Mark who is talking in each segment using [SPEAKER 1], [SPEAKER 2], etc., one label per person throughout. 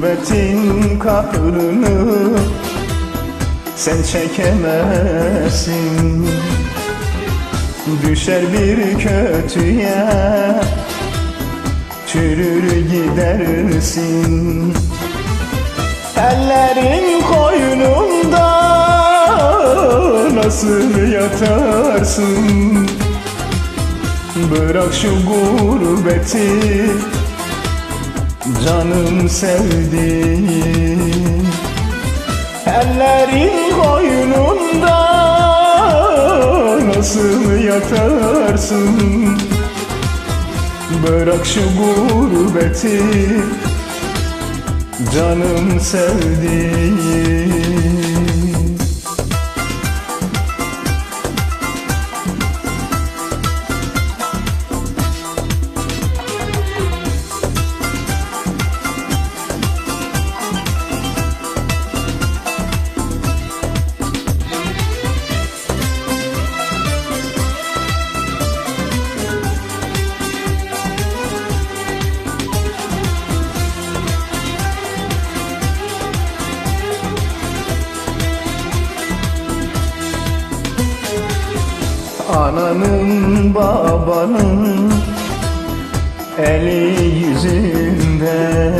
[SPEAKER 1] Gurbetin kahrını sen çekemezsin. Düşer bir kötüye Çürür gidersin. Ellerin koynunda Nasıl yatarsın? Bırak şu gurbeti Canım sevdiğim Ellerin koynunda Nasıl yatarsın? Bırak şu gurbeti Canım sevdiğim Ananın babanın eli yüzünden.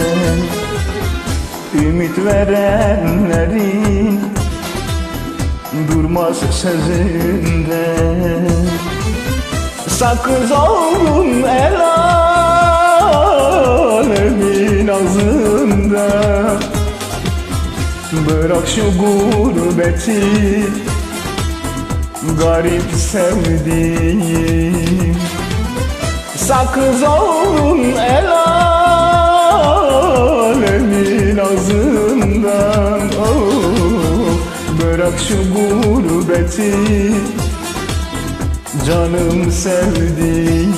[SPEAKER 1] Ümit verenlerin durmaz sözünden. Sakız oldum el alemin ağzında Bırak şu gurbeti garip sevdiğim. Sakız oldun el alemin ağzından. Oh, Bırak şu gurbeti. Canım sevdiğim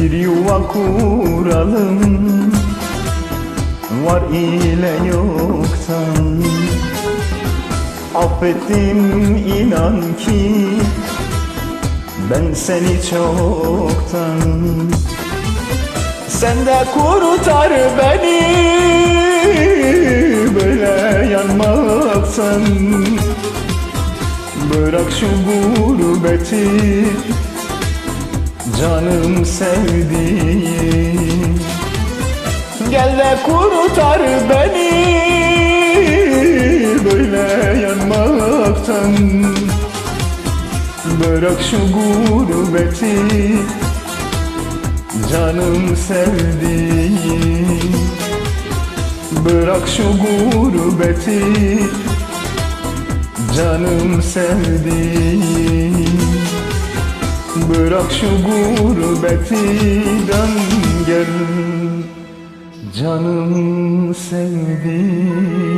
[SPEAKER 1] Bir yuva kuralım. Var ile yoktan. Affettim inan ki Ben seni çoktan. Sen de kurtar beni Böyle yanmaktan. Bırak şu gurbeti Canım sevdiğim. Gel de kurtar beni Böyle yanmaktan. Bırak şu gurbeti Canım sevdiğim. Bırak şu gurbeti Canım sevdiğim Bırak şu gurbeti dön gel. Canım sevdiğim